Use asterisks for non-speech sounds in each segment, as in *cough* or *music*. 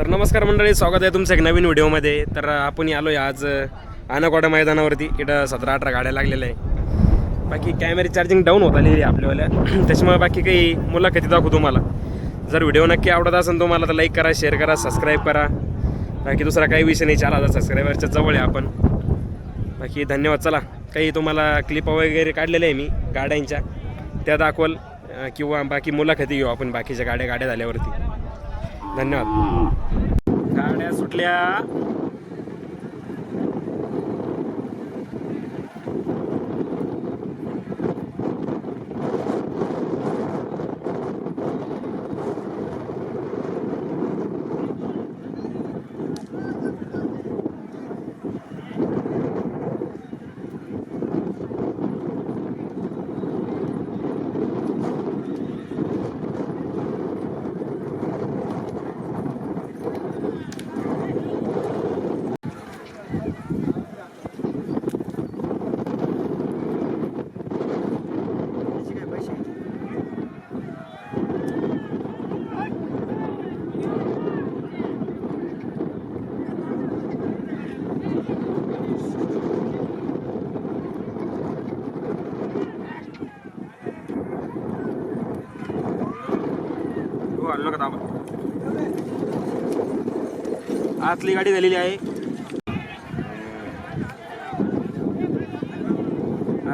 तर नमस्कार मंडळी स्वागत आहे तुमचं एक नवीन व्हिडिओमध्ये. तर आपण आलो आहे आज आनाकोडा मैदानावरती. इथं सतरा अठरा गाड्या लागलेल्या आहे. बाकी कॅमेरे चार्जिंग डाऊन होत आलेली आहे आपल्यावाल्या. *clears throat* त्याच्यामुळे बाकी काही मुलाखती दाखवू तुम्हाला. जर व्हिडिओ नक्की आवडत असेल तुम्हाला तर लाईक करा शेअर करा सबस्क्राईब करा. बाकी दुसरा काही विषय नाही चार हजार सबस्क्रायबरच्या जवळ आहे आपण. बाकी धन्यवाद. चला काही तुम्हाला क्लिप वगैरे काढलेल्या आहे मी गाड्यांच्या. त्या दाखवल किंवा बाकी मुलाखती घेऊ आपण बाकीच्या गाड्या गाड्या झाल्यावरती. धन्यवाद. सुटल्या हो आलो का दाबा आतली गाडी झालेली आहे.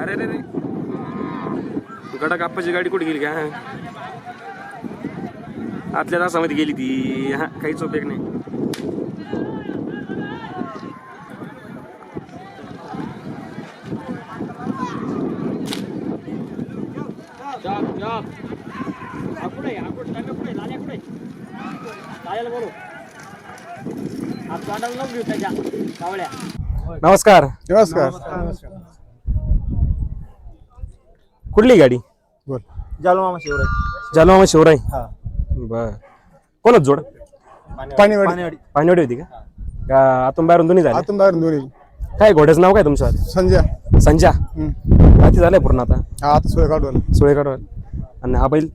अरे रे रे. गडा काप्पाची गाडी कुठे गेली का? आतल्या तासामध्ये गेली ती. हा काहीच उपयोग नाही. नमस्कार. नमस्कार. कुठली गाडी? बोल. जालो मामा शिवराज जालवा शिवराय? हा. बर. कोणच जोड? पाणीवाडी. पाणीवाडी. पाणीवाडी होती का? का आतून बाहेरून दोन्ही झाले? आतून बाहेरून दोन्ही. काय घोड्याचं नाव काय तुमचं? संजय. संजा हम्म. राती झालंय पूर्ण आता? हा आता सोय काढून सुळेकडवर आणि हा बैल?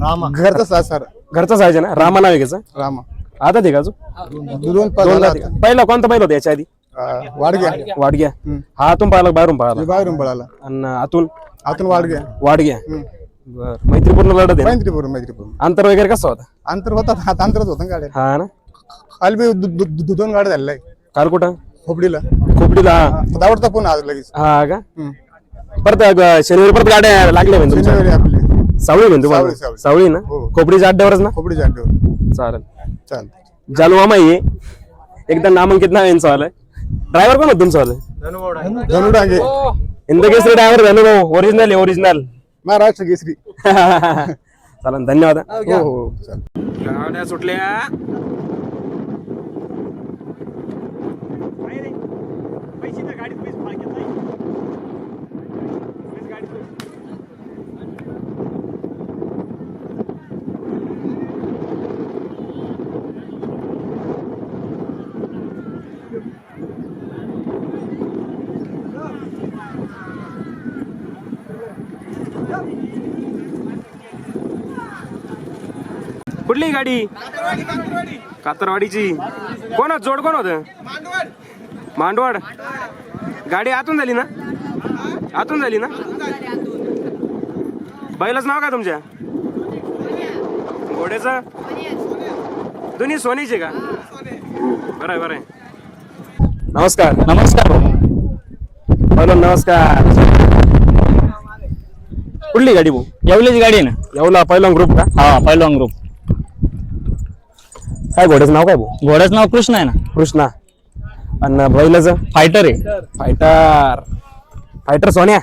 रामा. घरचा सर. घरचाच आहे ना? रामा नाव आहे त्याचं रामा. आता ते का अजून? दोन दोन पळाला दाते का? पहिला कोणता बैल होता याच्या आधी? वाडग्या. वाडग्या. हा आतून पाहिला बाहेरून पाहिला बाहेरून पळाला. आणि आतून? आतून वाडग्या. वाडग्या. बर. मैत्रीपूर्ण लढत आहे ना? मैत्रीपूर मैत्रीपूर अंतर वगैरे कसं होता? अंतर होता हात अंतरच होतं ना गाड्या. हा ना? काल बी दु- दु- दु- दोन गाड्या झालेल्या आहे काल कुठं? खोपडीला. खोपडीला हा. दावडता पुन्हा आज लगेच. हा का? हम्म. परत शनिवारी परत गाड्या लागल्या म्हणजे तुमच्या? शनिवारी आपली. सावळी म्हणजे तुम्हाला? सावळी, सावळी. सावळी ना? हो. खोपडीच्या अड्ड्यावरच ना? खोपडीच्या अड्ड्यावर. चालेल. चाल जालवा माई एकदा नामांकित नाव यांचं आलंय. ड्रायव्हर कोण होत तुमचं आलं धनु डांगे इंदकेसरी ड्रायव्हर धनु भाऊ? ओरिजिनल आहे ओरिजिनल महाराष्ट्र केसरी. *laughs* चालेल धन्यवाद. हा. हो हो चाल गाड्या सुटल्या. गाडी. कातरवाडीची. कोण होत? जोड कोण होत? मांडवड. गाडी आतून झाली ना? आतून झाली ना? बैलाच नाव काय तुमच्या? घोड्याचं? दोन्ही सोनीचे का? बरं आहे बरं आहे. नमस्कार. नमस्कार हॅलो नमस्कार. कुठली गाडी भाऊ? येवलीची गाडी आहे ना? येवला पहिला ग्रुप का? हा पहिलवान ग्रुप काय घोड्याचं नाव काय भाऊ? घोड्याचं नाव कृष्ण आहे ना. कृष्णा. आणि बैलाचं? फायटर आहे. Fighter fighter Sonya?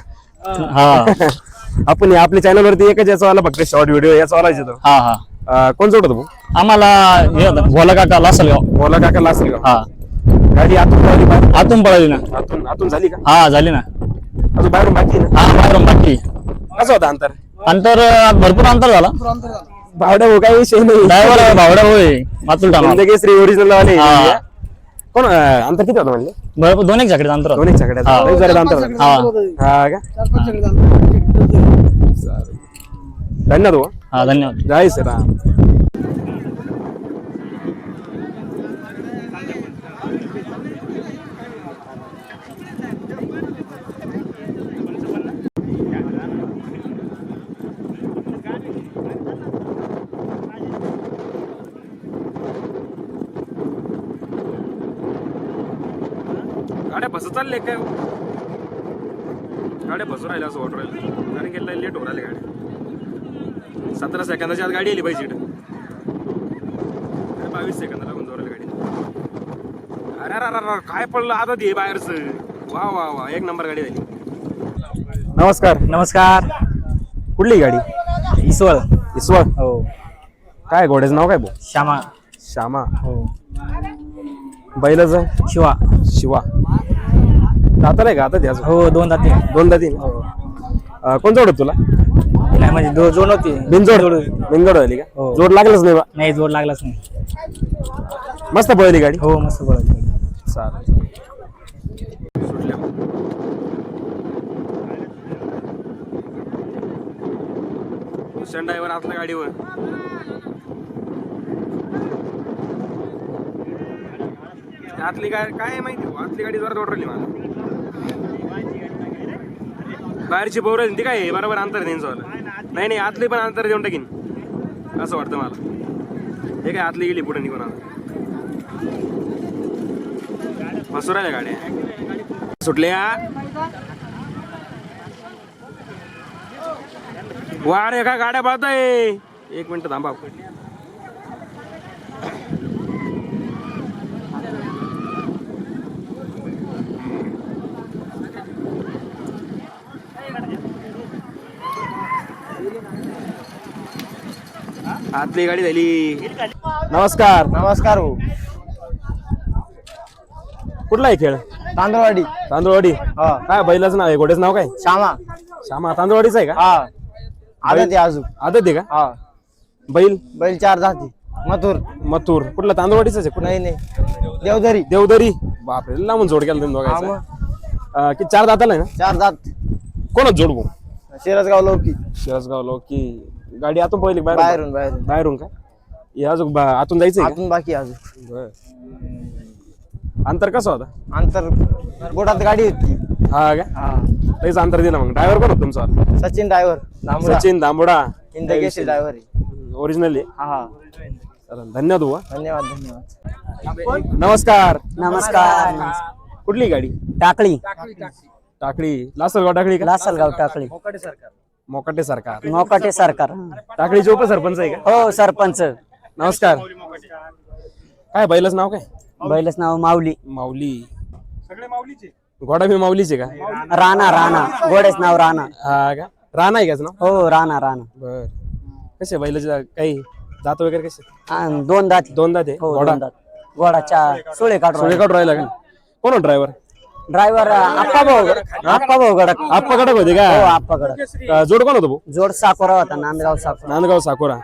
हा. *laughs* आपण हे आपल्या चॅनल वरती एकच याचा वाला फक्त शॉर्ट व्हिडिओ याचा वाला येतो. हा हा. कोण जोडतो भाऊ? आम्हाला हे होतं भोला काका लासलगाव. बोला काका लासेल का हा. गाडी आतून पळाली बाहेर? आतून पळाली ना. आतून आतून झाली का? हा झाली ना. अजून बाहेरून बाकी आहे ना? हा बाहेरून बाकी कसं होतं अंतर? अंतर अं, भरपूर अंतर झाला. भावड्या भाऊ काही विषय नाही. ड्रायव्हर भावडा होय. मातुल टामा जिंदगी श्री ओरिजिनल वाले हा. कोण अं, अंतर किती होतं म्हणले? भरपूर दोन एक झाकडे अंतर होतं. दोन्ही सगळ्यात हा. अंतर होतं. हा. हा का? धन्यवाद भाऊ हा धन्यवाद. जय श्रीराम. गाड्या बस चालले काय? गाड्या बसू राहिल्या असं वाटू राहिलं. कारण की लेट होऊ राहिले गाड्या सतरा सेकंदाच्या आत गाडी आली पाहिजे इथं बावीस सेकंद लागून जोरायला गाडी. अरे अरे अरे अरे, काय पडलं? आता ते बाहेरचं. वा वा वा एक नंबर गाडी झाली. नमस्कार. नमस्कार. कुठली गाडी? इसवळ. इसवळ? हो. काय घोड्याचं नाव काय भाऊ? श्यामा. श्यामा. हो. बैलाचं? शिवा. शिवा. दाता नाही का? आता त्याच हो दोन जाती दोनदा तीन कोण जोड तुला? नाही म्हणजे दो जोड होती. बिनजोड. बिनजोड झाली का? हो. जोड लागलंच नाही बा. नाही जोड लागलाच नाही. मस्त पळली गाडी. हो मस्त बोलत चालेल. भूषण ड्रायव्हर आतल्या गाडीवर. आतली गाडी काय आहे माहिती? हो? आतली गाडी जरा जोडली मला. बाहेरची पोरं आहेत, ती काय बरोबर अंतर देईन नाही नाही आतली पण अंतर देऊन टाकीन. असं वाटतं मला. हे काय आतली गेली पुढे निघून आता. मसुराल्या गाड्या. सुटल्या? वारे का गाड्या पाहताय? एक मिनिट थांबा आतली गाडी झाली. नमस्कार. नमस्कार भाऊ कुठला आहे खेळ? तांदळवाडी. तांदूळवाडी. हा. काय बैलाचं नाव आहे? घोड्याचं नाव काय? श्यामा. श्यामा. तांदूळवाडीचं आहे का? हा. आदत आहे अजून. आदत आहे का? हा. बैल? बैल चार जाती. मथुर. मथुर. कुठला? तांदूळवाडीच आहे कुठला? नाही नाही. देवधरी देवदरी. बापरे लांबून जोड केला तुम्ही हा दोघांचा मग. अं, किती चार दाताला आहे चार जात. कोणच जोड? भाऊ शिरसगाव लौकी. शिरसगाव लोकी. गाडी आतून पहिली बाहेर बाहेरून? बाहेरून बाहेरून. का? हे अजून बा- आतून जायचंय आतून बाकी अजून. अंतर कसं होता? अंतर बोटात गाडी होती. हा का? हा. लईच अंतर दिलं मग. ड्रायव्हर कोण होता तुमचा? सचिन ड्रायव्हर सचिन दांबोडा इंदकेशी ड्रायव्हर आहे. ओरिजिनली हा हा. धन्यवाद भाऊ, हा. धन्यवाद. धन्यवाद नमस्कार. नमस्कार. कुठली गाडी? टाकळी. टाकळी. लासलगाव टाकळी का? लासलगाव टाकळी. मोकाटे सरकार. मोकाटे सरकार. टाकळीचे उपसरपंच आहे का? हो सरपंच. नमस्कार. काय बैलाच नाव काय? बैलच नाव माऊली. माऊली. घोडा मी माऊलीचे का? राणा राणा. गोडेच नाव राणा. हा का? राणा आहे काच नाव? हो राणा राणा. बर. कसे बैलाचे काही जात वगैरे कसे? हा, दोन दाती. दोन दात आहे? हो घोडा? दोन दात. सुळे काढून सोळे काढून राहिला का? कोण ड्रायव्हर ड्रायव्हर आप्पा भाऊ. आप्पा भाऊ गडक. आप्पा कडक होते हो का आप्पा गडक. अं, जोड कोण होतो भाऊ? जोड साकोरा होता नांदगाव साकोरा. नांदगाव साकोरा.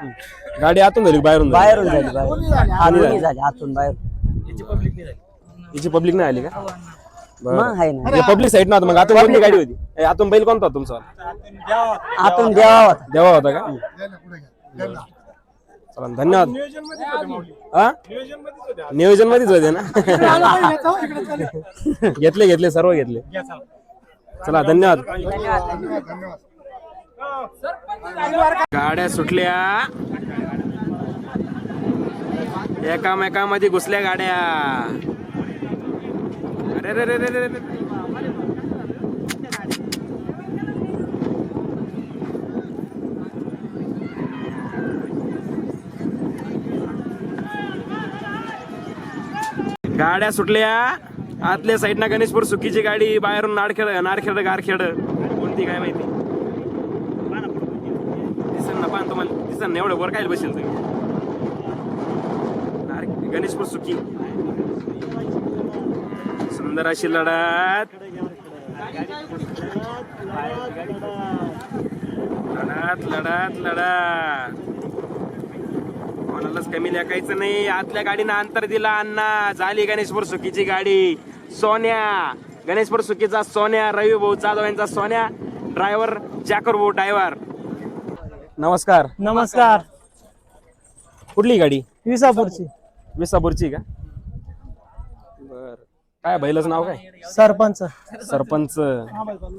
गाडी आतून झाली का बाहेरून झाली? बाहेरून झाली हा दोन्ही झाली? आतून बाहेर हिची पब्लिक नाही आली का? मग आहे ना. पब्लिक साईड नव्हतं मग आतून कोणती गाडी होती? ए, आतून बैल कोणता होता तुमचा? आतून देवा होता. देवा होता. का? चला धन्यवाद. हा नियोजन मध्येच होते ना? घेतले घेतले सर्व घेतले. चला. धन्यवाद. गाड्या सुटल्या. एकामेकामध्ये घुसल्या गाड्या. अरे रे रे रे रे गाड्या सुटल्या. आतल्या साईडनं गणेशपूर सुकीची गाडी बाहेरून नाडखेड नारखेड गारखेड कोणती काय माहिती? दिसन ना पान तुम्हाला. दिसन ना एवढं वर काय बसेल तुम्ही? नार- गणेशपूर सुकी. सुंदर अशी लढत. लढत लढत लढत. कोणालाच कमी लेखायचं नाही. आतल्या गाडीनं अंतर दिला अण्णा. झाली गणेशपूर सुकीची गाडी. सोन्या. गणेशपूर सुकीचा सोन्या. रवी भाऊ जाधव यांचा सोन्या. ड्रायव्हर जाकर भाऊ ड्रायव्हर. नमस्कार. नमस्कार. कुठली गाडी? विसापूरची. विसापूरची का? बर. काय बैलाचं नाव काय? सरपंच. सरपंच.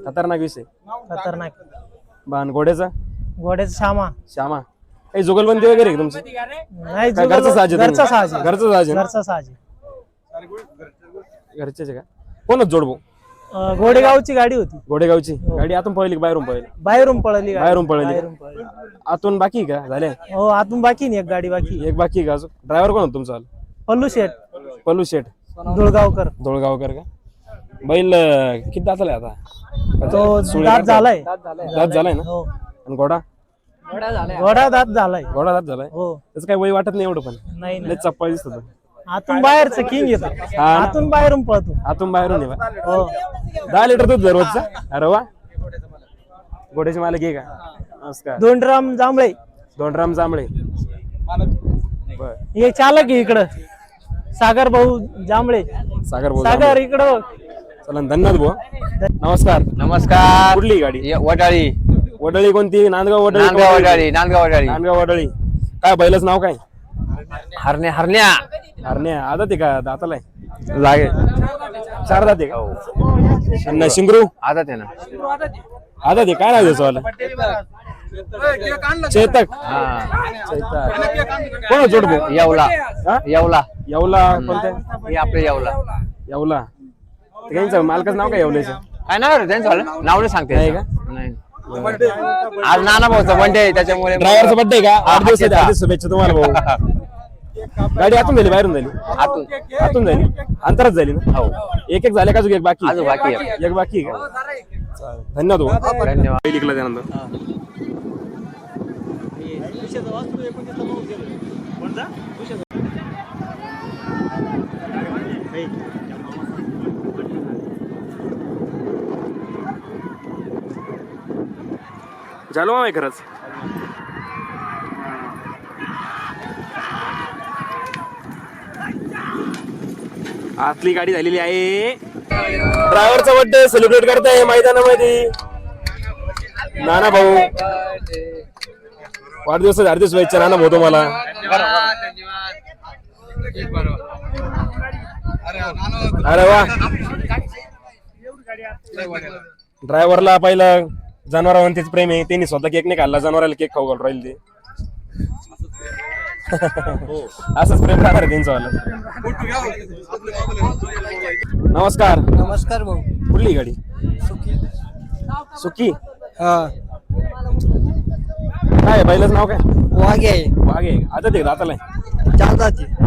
खतरनाक विषय. खतरनाक. बाण घोड्याचा घोड्याचा शामा श्यामा. काही जुगलबंदी वगैरे आहे का तुमची? नाही काय घरचं साज आहे घरचा? साज आहे. घरचं साज आहे ना? घरचा साज आहे. घरचेच आहे का? कोणच जोडबो? अं, घोडेगावची गाडी होती. गोडेगावची गाडी आतून पळली का बाहेरून पळली? बाहेरून पळली गाडी. बाहेरून पळली आतून बाकी का? झाले? हो आतून बाकी नाही एक गाडी बाकी एक बाकी का अजून? ड्रायव्हर कोण होता तुमचा? पल्लू शेठ. पल्लू शेठ. धुळगावकर धुळगावकर का? बैल अं, किती दाताला आहे आता? तो दात? झालाय. दात झालाय ना? हो. आणि घोडा? घोडा दात झालाय. घोडा दात झालाय? हो. त्याचं काही वय वाटत नाही एवढं पण. नाही लय नाही चप्पा दिसत. आतून बाहेरचं किंग येतो? आतून बाहेरून पळतो. आतून बाहेरून. हो. दहा लिटर दूध दररोजचा अरे वा. घोड्याचे मालक आहे का? नमस्कार. दोन ड्राम जांभळे. दोन राम जांभळे. बर. हे चालक आहे इकडं. सागर भाऊ जांभळे. सागर बोल सागर इकडं. चला धन्यवाद भाऊ. नमस्कार. नमस्कार. कुठली गाडी? ये- वडाळी. वडळी कोणती? नांदगाव वडळी नांदगाव वडाळी नांदगाव वडाळी. नांदगाव वडळी. काय बैलच नाव काय? हरण्या हरण्या. अरे आदत आहे का दाताला? आहे लागे चार दात का? शिंगरू? आता ते ना. आदत आहे. काय नाव त्याचं वाला? चेतक. हा. चेतक. कोण जोड भाऊ? येवला. हा? येवला. येवला. कोणत्या हे आपले येवला. येवला. ते त्यांचं मालकाचं नाव काय येवल्याचं? काय नाव रे? त्यांचं वालं? नाव नाही सांगते नाही का? नाही. आज नाना भाऊचा बर्थडे आहे त्याच्यामुळे ड्रायव्हरचा बर्थडे का? हा, आठ दिवस आहेत, हा. शुभेच्छा तुम्हाला भाऊ. *laughs* गाडी आतून झाली बाहेरून झाली. आतून. आतून झाली. अंतरात झाली ना? हो. एक एक झाले का अजून एक बाकी? अजून बाकी आहे. एक बाकी आहे का? चालेल. धन्यवाद भाऊ. धन्यवाद. लिखला त्यानंतर. झालो मामा खरंच. आतली गाडी झालेली आहे. ड्रायव्हरचा बर्थडे सेलिब्रेट करताय मैदानामध्ये. नाना भाऊ. वाढदिवस हार्दिक शुभेच्छा नाना भाऊ तुम्हाला. अरे वा. ड्रायव्हरला पहिलं जनावरांवरतीच प्रेम आहे. त्यांनी स्वतः केक नाही खाल्ला जनावराला केक खाऊ घालून राहील ते. असंच प्रेम राहणार आहे त्यांचं वाला नमस्कार. नमस्कार भाऊ. कुठली गाडी? सुकी हा. काय बैलाच नाव काय? वाघे आहे. वाघे. आदत आहे दाताला? आहे.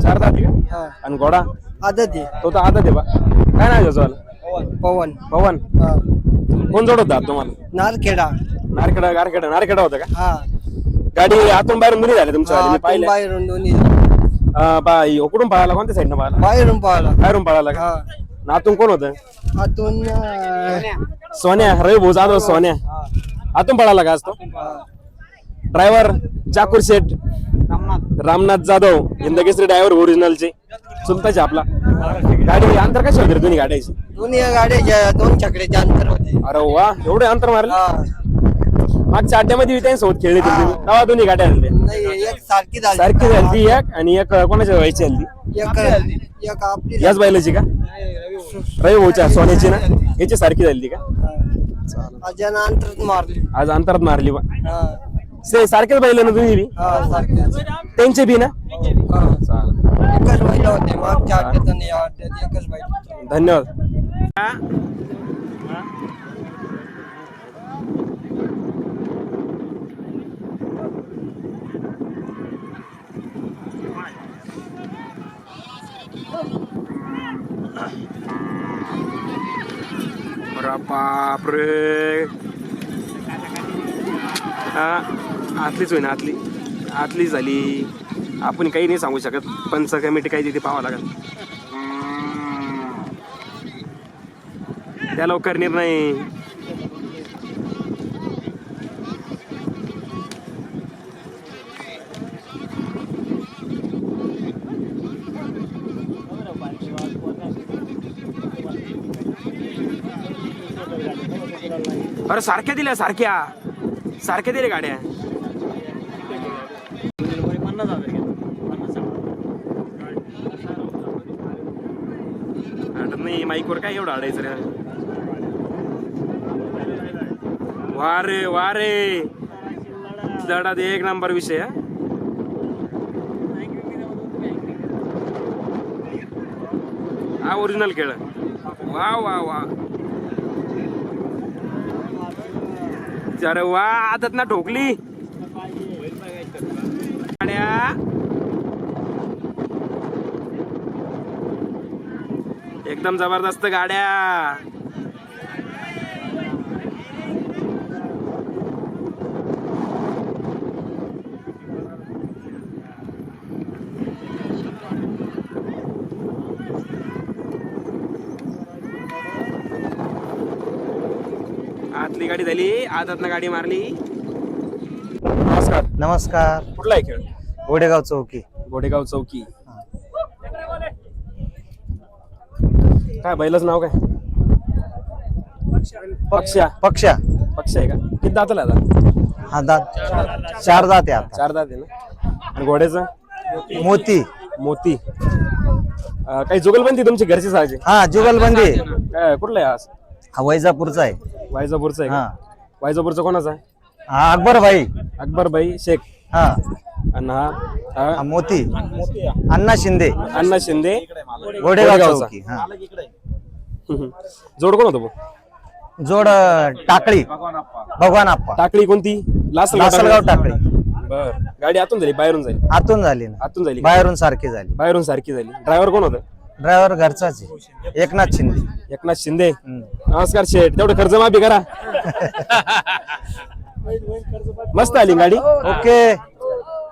चार दात आहे का? हा. आणि घोडा? आदत आहे. तो तर आदत आहे बा. काय नाव त्याचं वाला? पवन. पवन. हा. कोण जोडत होता तुम्हाला? नारखेडा. नारखेडा गारखेडा नारखेडा होता का? हा. गाडी आतून बाहेरून दोन्ही झाले तुमच्या मी आतून पाहिले बाहेरून दोन्ही बाई उकडून पळाला? कोणत्या साईडनं पळाला? बाहेरून पाहिला बाहेरून पळाला का? हा. नातून कोण होतं? आतून अं, सोन्या रवी भाऊ जाधव सोन्या. आतून पळाला का आज तो? ड्रायव्हर चाकूर शेठ रामनाथ. जाधव इंदकेसरी ड्रायव्हर ओरिजिनलचे चुलताचे आपला. गाडी अंतर कशी होती रे दोन्ही गाड्याची? दोन्ही गाड्या दोन चकड्याचे अंतर होते अरे वा एवढे अंतर मारले? हा. मागच्या अड्ड्यामध्ये त्यांच्यासोबत खेळले तुम्ही. तेव्हा दोन्ही गाड्या आणल्या नाही एक सारखी झाली. सारखी झाली एक आणि एक कोणाच्या व्हायची हल्ली एक एक आपली याच बैलाची का? रवी भाऊच्या सोन्याची ना? याची सारखी झाली का? अजून अंतरात मारली. आज अंतरात मारली बा. हा. से सारखेच बैल ना तुम्ही बी? हा त्यांचे बी ना? हा. एकच बैल होते मागच्या अड्ड्यात आणि या अड्ड्यात एकच बैल होते. धन्यवाद. बापरे. हा. आतलीच होईना आतली. आतली झाली. आपण काही नाही सांगू शकत. पंच कमिटी काही तिथे पाहावं लागेल. त्या लवकर निर्णय अरे सारख्या दिल्या सारख्या. सारख्या दिल्या गाड्या. नाही माईकवर काय एवढं आडायचं रे? वा रे वा रे. दडात एक नंबर विषय हा. हा ओरिजिनल खेळ. वा वा वा. अरे वा आदत ना ठोकली गाड्या एकदम जबरदस्त गाड्या. आतली गाडी झाली आदतनं गाडी मारली. नमस्कार. नमस्कार. कुठला आहे खेळ? गोडेगाव चौकी. गोडेगाव चौकी. काय बैलाच नाव काय? पक्षा पक्षा पक्ष आहे का? किती दाताला आता? हा दात. चार दात आहे आता. चार दात आहे ना? आणि घोड्याचं? मोती. मोती. अं, काही जुगलबंदी तुमची घरची साजे हा जुगलबंदी. काय कुठला आहे आज? हा वैजापूरचा आहे. वायजापूरचा आहे हा. का वायजापूरचा कोणाचा आहे? हा अकबर भाई अकबर भाई शेख. हा. आणि हा? हा? मोती. अण्णा शिंदे. अण्णा शिंदे. चौकी हा. जोड कोण होतो भाऊ? जोड अं, टाकळी. भगवान आप्पा. टाकळी कोणती? लासलगाव लासलगाव टाकळी. बर. गाडी आतून झाली बाहेरून जाईल आतून झाली ना. आतून झाली? बाहेरून सारखी झाली. बाहेरून सारखी झाली. ड्रायव्हर कोण होतं? ड्रायव्हर घरचाच आहे. एकनाथ शिंदे. एकनाथ शिंदे. नमस्कार शेठ. तेवढं कर्ज माफी करा. *laughs* मस्त आली गाडी? ओके.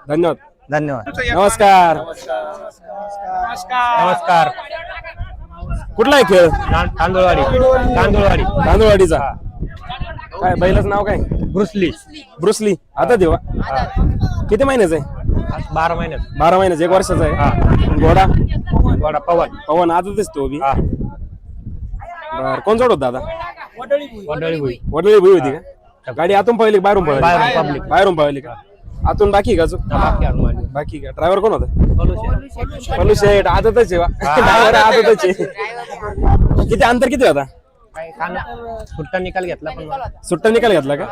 धन्यवाद. धन्यवाद. नमस्कार. नमस्कार. कुठला आहे खेळ? तांदूळवाडी. तांदूळवाडी. तांदूळवाडीचा. काय बैलाचं नाव काय? ब्रुसली ब्रुसली आता देवा. किती महिन्याचं आहे? बारा महिन्यात बारा महिन्याचं एक वर्षाचा आहे. घोडा? वाडा पवन. पवन आजच तो बी. बर कोण जोड होता दादा? वडळी भुई. वडील भुई होती का? गाडी आतून पळली का बाहेरून पळली? बाहेरून public. बाहेरून पळली का? आतून बाकी का अजून? बाकी का? ड्रायव्हर कोण होता? पलू शेठ. आदतच आहे ड्रायव्हर आदतच आहे. किती अंतर किती होता? सुट्टा निकाल घेतला पण सुट्टा निकाल घेतला का.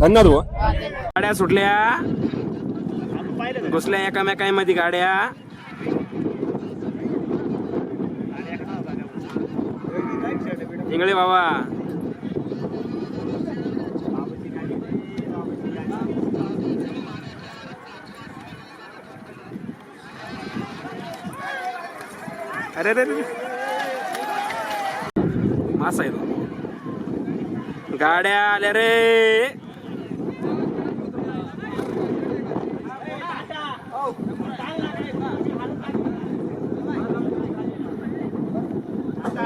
धन्यवाद भाऊ गाड्या सुटल्या. घुसल्या एकामेकांमध्ये गाड्या. इंगळे बाबा. अरे अरे अरे. मासा आहे तो. गाड्या आल्या रे. हा,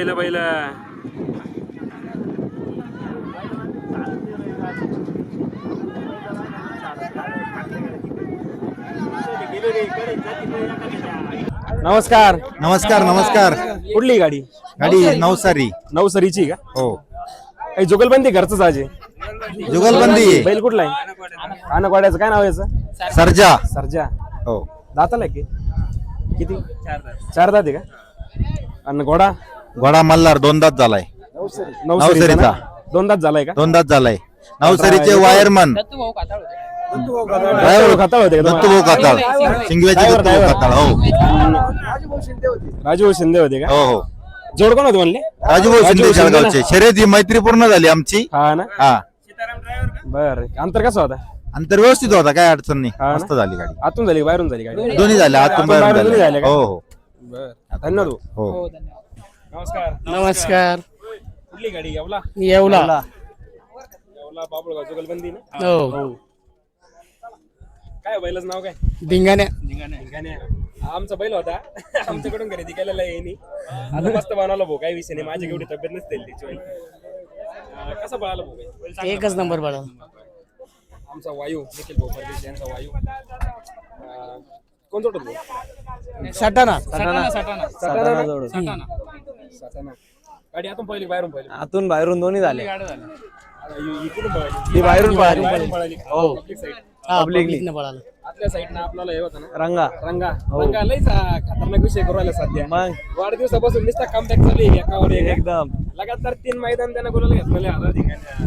बैल बैल नमस्कार. नमस्कार नमस्कार. कुठली गाडी? गाडी नवसारी. नवसरीची का? हो. काही जुगलबंदी घरच आजे जुगलबंदी. बैल कुठला आहे? कानकवाड्याचं काय नाव आहे याचं? सर्जा. सरजा. हो. दाताला की? किती? चार दात आहे का? आणि घोडा घोडा मल्हार दोनदाच झालाय. नवसरीचा नवसरीचा. ना? दोन दात झालाय का? दोनदाच झालाय. नवसारीचे वायरमन. ड्रायव्हर खताळ होते का दत्तू काताळ. शिंगव्याचे Driver, दत्तू भाऊ driver. काताळ हो. राजू शिंदे होते. का? हो हो. जोड कोण होते म्हणले? राजूभाऊ शिंदे शिंदे शेळगावचे शर्यती मैत्रीपूर्ण झाली आमची. हा ना? हा. बर. अंतर कसं होता? अंतर व्यवस्थित होता काय अडचण नाही. हा ना? मस्त झाली गाडी. आतून झाली का बाहेरून झाली गाडी? दोन्ही झाल्या आतून आतून बाहेरून दोन्ही बाहेरून झाल्या झाल्या का? हो हो. बर. धन्यवाद. भाऊ. हो नमस्कार. नमस्कार. कुठली गाडी? येवला? येवला. येवला. बाबुळगाव जुगलबंदी ना? हो. काय बैलाच नाव काय? धिंगाण्या धिंगाण्या. हा आमचा बैल होता. आमच्याकडून खरेदी केलेला आहे यांनी. आता मस्त बनवला भाऊ काही विषय नाही. माझी एवढी तब्येत नसते. अं, कसा पळाला भाऊ? एकच नंबर बडा आमचा वायू निखिल भाऊ परदेशी यांचा वायू. अं, कोण जोडत भाऊ सटाणा. सटाणा सटाणा. गाडी आतून पहिली बाहेरून पहिली आतून बाहेरून दोन्ही झाले. इकडून पळाली. ती बाहेरून पळाली. बाहेरून पळाली. हो. पब्लिकने पळालं. आतल्या आतल्या साईडनं आपल्याला हे होतं ना? रंगा. रंगा. रंगा लईच हा खतरनाक विषय करू राहिला सध्या. मग? वाढदिवसापासून नुसता कमबॅक चालू आहे एकावर एक. एकदम. लगातार तीन मैदान त्यानं गुलाल घेतलेले हजार ठिकाणी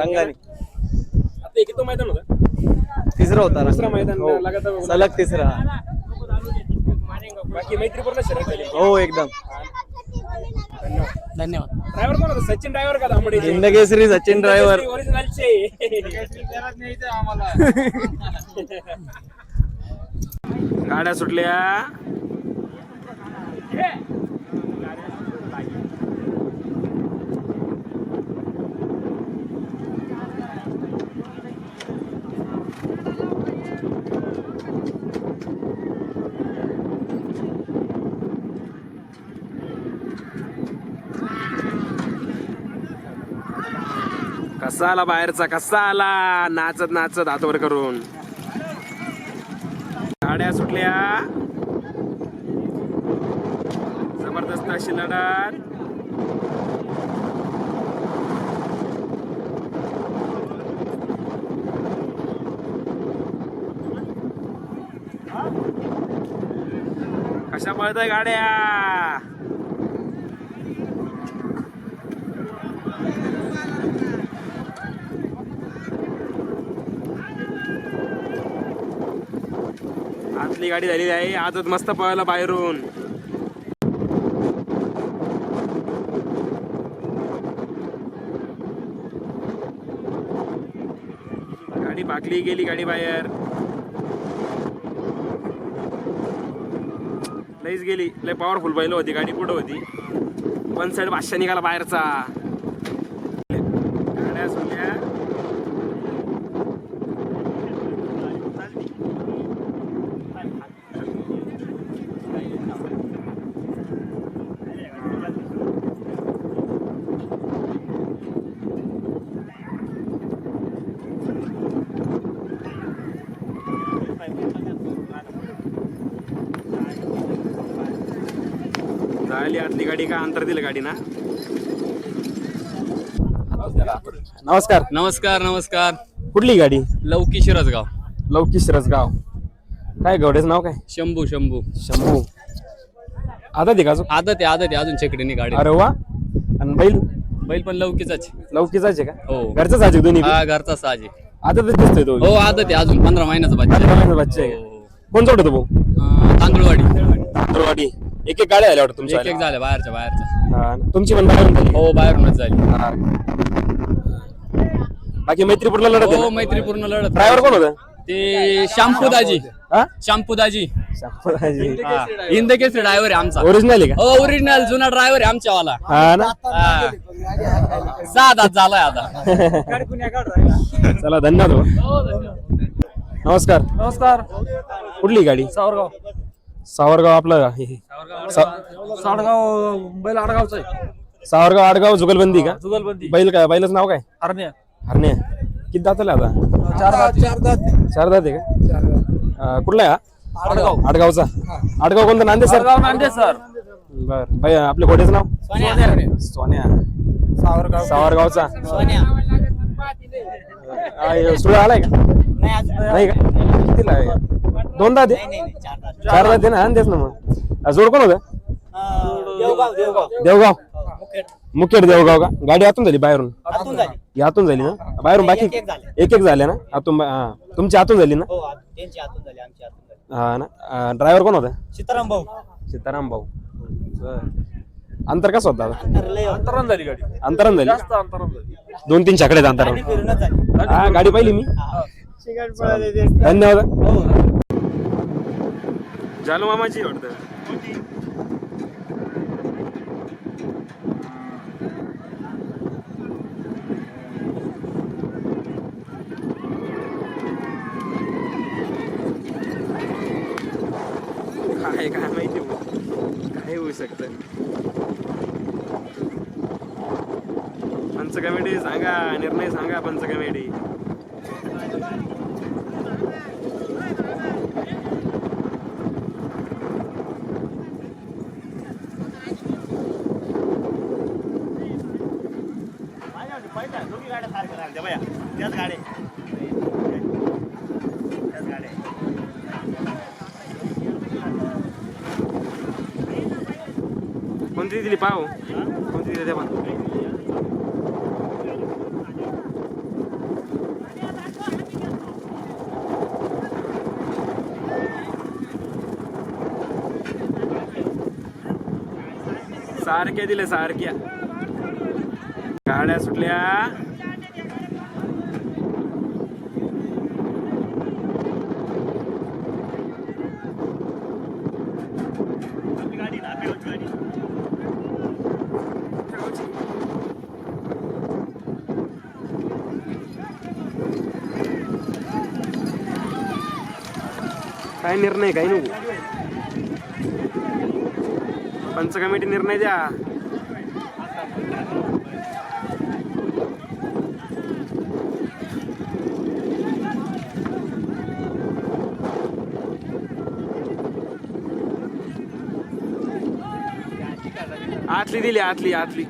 रंगाने. आता हे किती मैदान होतं. तिसरं होता दुसरं मैदान हो. लगातार. सलग तिसरा. बाकी मैत्रीपूर्ण शरीर हो एकदम. धन्यवाद. ड्रायव्हर कोण होता? सचिन ड्रायव्हर का दामडे हिंदकेसरी सचिन ड्रायव्हर ओरिजिनलचे *laughs* गाड्या सुटल्या. कसा आला बाहेरचा कसा आला नाचत नाचत हातवर करून. गाड्या सुटल्या. जबरदस्त अशी लढत. कशा पळत गाड्या? आतली गाडी झालेली आहे. आजच मस्त पळायला बाहेरून. गाडी पाकली गेली गाडी बाहेर. लईच गेली. लय पॉवरफुल बैल होती गाडी कुठं होती. वन साइड पाचशे निघाला बाहेरचा. झाली आतली गाडी का अंतर दिलं गाडी ना नमस्कार. नमस्कार नमस्कार. कुठली गाडी? लौकी शिरसगाव. लौकी शिरसगाव. काय गवड्याचं नाव काय? शंभू शंभू. शंभू. आता ते का अजून? आदत आहे आदत आहे. अजून छकडीने गाडी. अरे वा. आणि बैल? बैल पण लौकीचाच आहे. लौकीचाच आहे का? हो. घरचाच आहे दोन्ही हा घरचा साज आहे. आता तर दिसतोय तो. हो आदत आहे अजून. पंधरा महिन्याचा बच्चा पंधरा आहे. महिन्याचा बच्चा आहे. का? हो. कोण जोडतो भाऊ अं, तांदूळवाडी. तांदूळवाडी. एक एक गाड्या आल्या वाटतं तुमच्या एक एक झाल्या बाहेरच्या बाहेरच्या. हा ना. तुमची पण बाहेरून झाली. हो बाहेरूनच झाली. हा. बाकी मैत्रीपूर्ण लढत हो मैत्रीपूर्ण लढत ड्रायव्हर कोण होता? ते शाम्पू दाजी हा? शाम्पू दाजी शंभूराजी. हिंदकेसरी ड्रायव्हर आहे आमचा. ओरिजिनल आहे का? हो ओरिजिनल जुना ड्रायव्हर आहे आमच्यावाला. हा ना? हा. सहा झालाय आता. चला धन्यवाद भाऊ. नमस्कार. नमस्कार. कुठली गाडी? सावरगाव. सावरगाव आपलं हे-. सा- साडगाव बैल आडगावचा आहे. सावरगाव आडगाव जुगलबंदी का? जुगलबंदी. बैल काय बैलाचं नाव काय? हरण्या. हरणे किती दाताले आता? चार चार चार दात आहे का? अं, कुठला आहे हा? आडगाव. आडगावचा. आडगाव कोणतं? नांदे सर? आडगाव नांदे सर. बर. बाई आपल्या घोड्याचं नाव? सोन्या. सावरगाव. सावरगावचा. सुळा आलाय का? नाही का? कितीला आहे? दोन दात आहे? चार दात आहे ना हा, तेच ना मग. जोड कोण होतं? देवगाव मुखेड. देवगाव का? गाडी आतून झाली बाहेरून. ही आतून झाली ना? बाहेरून बाकी एक एक झाल्या ना? आतून बा- हा. तुमची आतून झाली ना? हा ना? ड्रायव्हर कोण होता? सीताराम भाऊ. सीताराम भाऊ. अंतर कसं होतं आता अंतरण झाली गाडी. अंतरण झाली? अंतरण झाली. दोन तीन छकड्यात अंतरण हा गाडी पाहिली मी. धन्यवाद. जालू मामाची वाटतं काय काय माहिती. काय होऊ शकतं? पंच कमिटी सांगा निर्णय सांगा पंच कमिटी दिली पाव कोणती दिली ते पण सारख्या दिल्या सारख्या गाड्या सुटल्या काय निर्णय काही नको पंच कमिटी निर्णय द्या. आतली दिली आतली आतली.